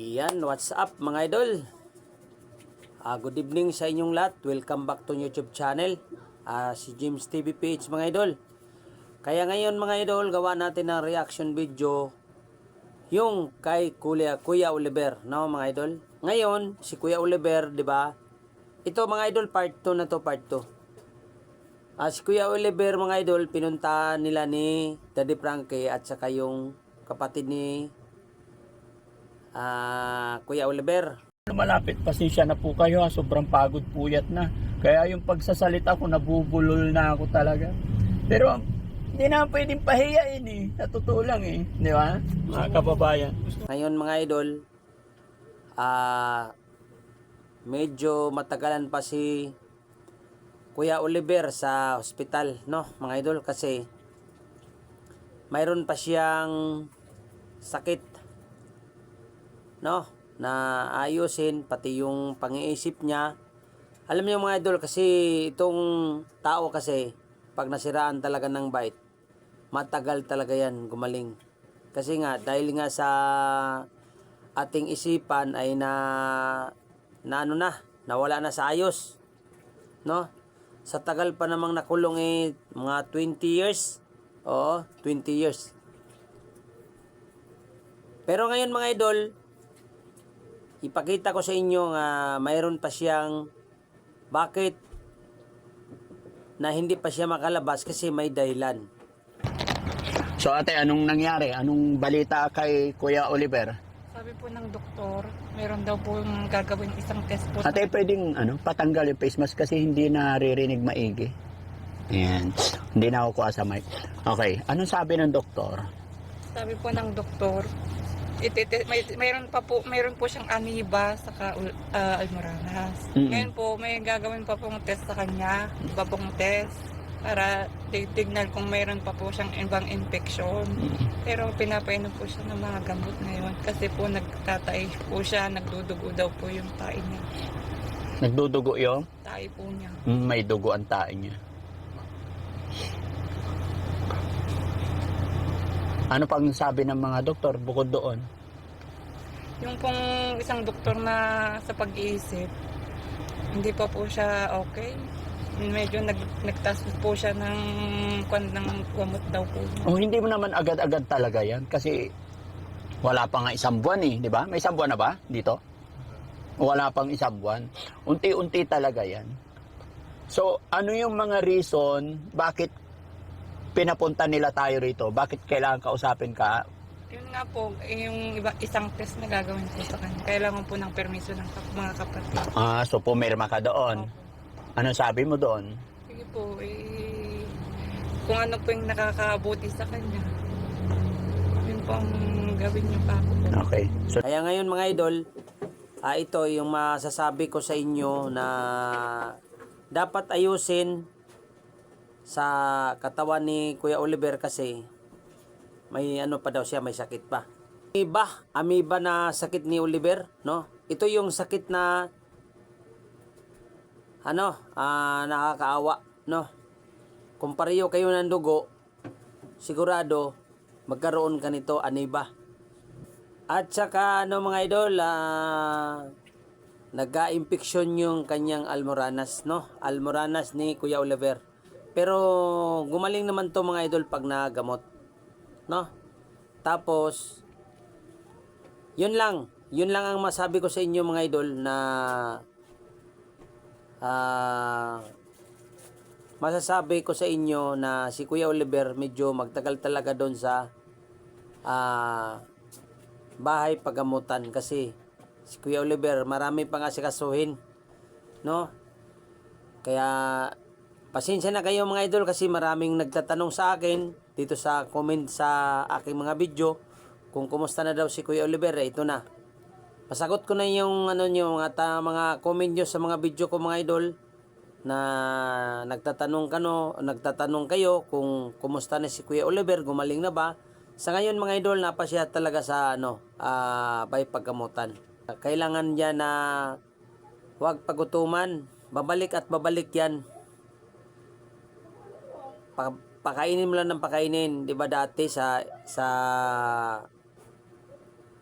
Iyan, what's up mga idol? Ah, good evening sa inyong lahat. Welcome back to YouTube channel. Ah, si James TV PH mga idol. Kaya ngayon mga idol, gawa natin ng reaction video yung kay Kuya, Kuya Oliver, no mga idol? Ngayon, si Kuya Oliver, di ba? Ito mga idol, part 2 na to, part 2. Ah, si Kuya Oliver, mga idol, pinunta nila ni Daddy Frankie at saka yung kapatid ni ah, Kuya Oliver. Malapit, pasensya na po kayo ha. Sobrang pagod puyat na. Kaya yung pagsasalita ko, nabubulol na ako talaga. Pero, hindi na pwedeng pahiyain eh. Sa totoo lang eh. Di ba? Mga kababayan. Ngayon mga idol, ah medyo matagalan pa si Kuya Oliver sa hospital, no, mga idol kasi mayroon pa siyang sakit no na ayusin pati yung pang-iisip niya. Alam niyo mga idol kasi itong tao kasi pag nasiraan talaga ng bite, matagal talaga yan gumaling. Kasi nga dahil nga sa ating isipan ay na na ano na, nawala na sa ayos. No? Sa tagal pa namang nakulong eh, mga 20 years. Oo, 20 years. Pero ngayon mga idol, ipakita ko sa inyo nga mayroon pa siyang bakit na hindi pa siya makalabas kasi may dahilan. So ate, anong nangyari? Anong balita kay Kuya Oliver? Sabi po ng doktor, meron daw po yung gagawin isang test po. Ate, pwedeng ano, patanggal yung face mask kasi hindi naririnig maigi. Ayan. Hindi na ako kuha sa mic. Okay. Anong sabi ng doktor? Sabi po ng doktor, itite, may, mayroon pa po, mayroon po siyang aniba sa uh, almoranas. Mm-mm. Ngayon po, may gagawin pa pong test sa kanya, iba pong test para titignan kung mayroon pa po siyang ibang infection. Pero pinapainom po siya ng mga gamot ngayon kasi po nagtatay po siya, nagdudugo daw po yung tae niya. Nagdudugo yung Tae po niya. Mm, may dugo ang tae niya. Ano pang sabi ng mga doktor bukod doon? Yung pong isang doktor na sa pag-iisip, hindi pa po siya okay. Medyo nag, nagtas po siya ng, kwan, ng gamot daw po. niya. O hindi mo naman agad-agad talaga yan kasi wala pa nga isang buwan eh, di ba? May isang buwan na ba dito? Wala pang isang buwan. Unti-unti talaga yan. So, ano yung mga reason bakit pinapunta nila tayo rito? Bakit kailangan kausapin ka? Yun nga po, eh, yung iba, isang test na gagawin po sa kanya. Kailangan po ng permiso ng kap- mga kapatid. Ah, so pumirma ka doon. Opo. Ano sabi mo doon? Sige po, eh, kung ano po yung nakakabuti sa kanya, yun po ang gawin niyo pa po. Okay. So, Kaya ngayon mga idol, ah, ito yung masasabi ko sa inyo na dapat ayusin sa katawan ni Kuya Oliver kasi may ano pa daw siya, may sakit pa. Amoeba, amoeba na sakit ni Oliver, no? Ito yung sakit na ano, ah, nakakaawa, no? Kung pareho kayo ng dugo, sigurado magkaroon ka nito amoeba. At saka ano mga idol, ah, nagka-infection yung kanyang almoranas, no? Almoranas ni Kuya Oliver. Pero gumaling naman to mga idol pag nagamot, no? Tapos, yun lang. Yun lang ang masabi ko sa inyo mga idol na ah, masasabi ko sa inyo na si Kuya Oliver medyo magtagal talaga doon sa ah, bahay pagamutan kasi si Kuya Oliver marami pang asikasuhin no kaya pasensya na kayo mga idol kasi maraming nagtatanong sa akin dito sa comment sa aking mga video kung kumusta na daw si Kuya Oliver. Eh, ito na. Pasagot ko na yung ano nyo mga, ta- mga comment nyo sa mga video ko mga idol na nagtatanong kano nagtatanong kayo kung kumusta na si Kuya Oliver gumaling na ba? Sa ngayon mga idol napasya talaga sa ano ah bay pagkamutan. Kailangan niya na huwag pagutuman. Babalik at babalik yan pa, pakainin mo lang ng pakainin 'di ba dati sa sa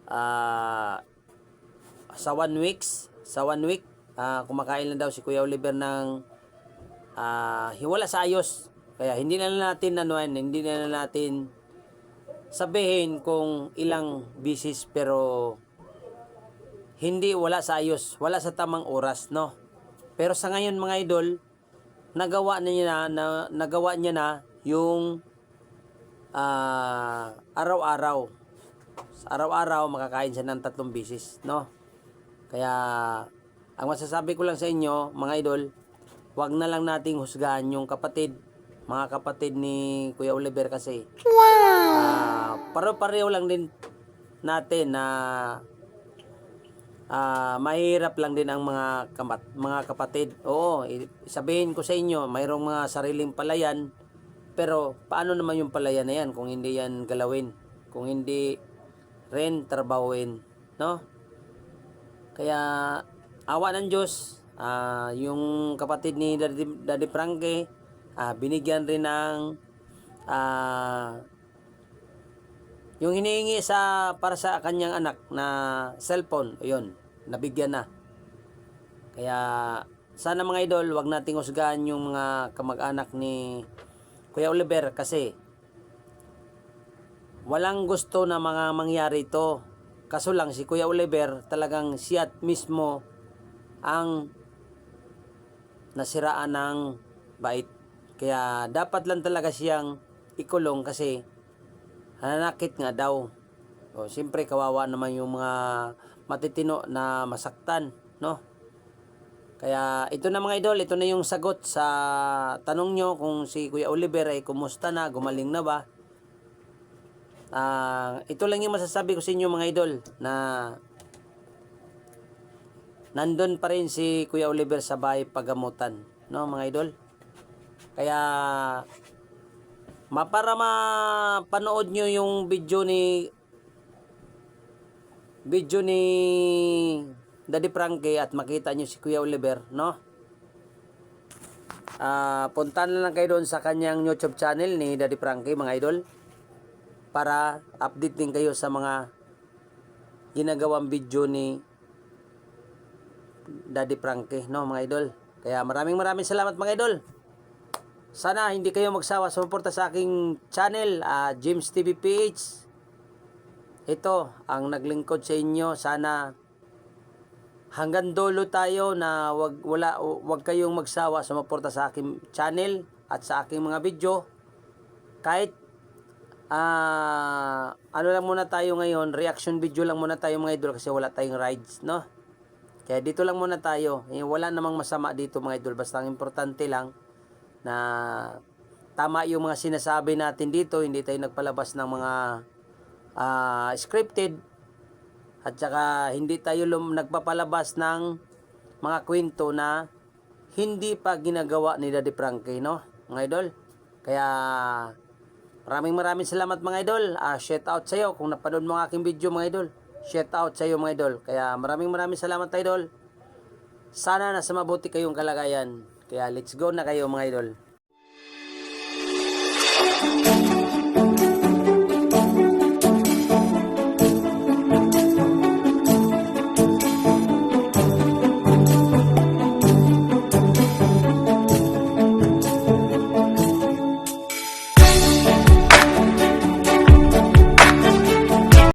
ah sa one weeks, sa one week, ah, kumakain lang daw si Kuya Oliver ng ah, hiwala sa ayos. Kaya hindi na natin anuan, hindi na natin sabihin kung ilang bisis pero hindi wala sa ayos, wala sa tamang oras, no? Pero sa ngayon mga idol, nagawa na niya na, na- nagawa niya na yung ah, araw-araw. Sa araw-araw makakain siya ng tatlong bisis, no? Kaya ang masasabi ko lang sa inyo, mga idol, wag na lang nating husgahan yung kapatid, mga kapatid ni Kuya Oliver kasi. Wow! pare-pareho lang din natin na ah mahirap lang din ang mga kamat, mga kapatid. Oo, sabihin ko sa inyo, mayroong mga sariling palayan, pero paano naman yung palayan na yan kung hindi yan galawin? Kung hindi rin trabahuin, no? Kaya awa ng Diyos, ah, yung kapatid ni Daddy, Daddy Frankie, ah, binigyan rin ng ah, yung hinihingi sa para sa kanyang anak na cellphone, ayun, nabigyan na. Kaya sana mga idol, wag nating husgahan yung mga kamag-anak ni Kuya Oliver kasi walang gusto na mga mangyari ito. Kaso lang si Kuya Oliver talagang siya mismo ang nasiraan ng bait. Kaya dapat lang talaga siyang ikulong kasi nanakit nga daw. O, siyempre kawawa naman yung mga matitino na masaktan, no? Kaya ito na mga idol, ito na yung sagot sa tanong nyo kung si Kuya Oliver ay kumusta na, gumaling na ba? Ah, ito lang yung masasabi ko sa inyo mga idol na nandun pa rin si Kuya Oliver sa bahay pagamutan, no mga idol? Kaya para mapanood nyo yung video ni video ni Daddy Frankie at makita nyo si Kuya Oliver, no? Ah, punta na lang kayo doon sa kanyang YouTube channel ni Daddy Frankie, mga idol, para update din kayo sa mga ginagawang video ni Daddy Frankie, no, mga idol. Kaya maraming maraming salamat, mga idol. Sana hindi kayo magsawa sumuporta sa aking channel, ah, James TV PH. Ito ang naglingkod sa inyo. Sana hanggang dulo tayo na wag wala wag kayong magsawa sumuporta sa aking channel at sa aking mga video. Kahit ah ano lang muna tayo ngayon, reaction video lang muna tayo mga idol kasi wala tayong rides, no? Kaya dito lang muna tayo. Eh, wala namang masama dito mga idol. Basta ang importante lang na tama yung mga sinasabi natin dito. Hindi tayo nagpalabas ng mga ah, scripted. At saka hindi tayo lum- nagpapalabas ng mga kwento na hindi pa ginagawa ni Daddy Frankie, no? Mga idol. Kaya maraming maraming salamat mga idol. Ah, shout out sa iyo kung napanood mo ang aking video mga idol. Shout out sa iyo mga idol. Kaya maraming maraming salamat idol. Sana nasa mabuti kayong kalagayan. Kaya let's go na kayo mga idol.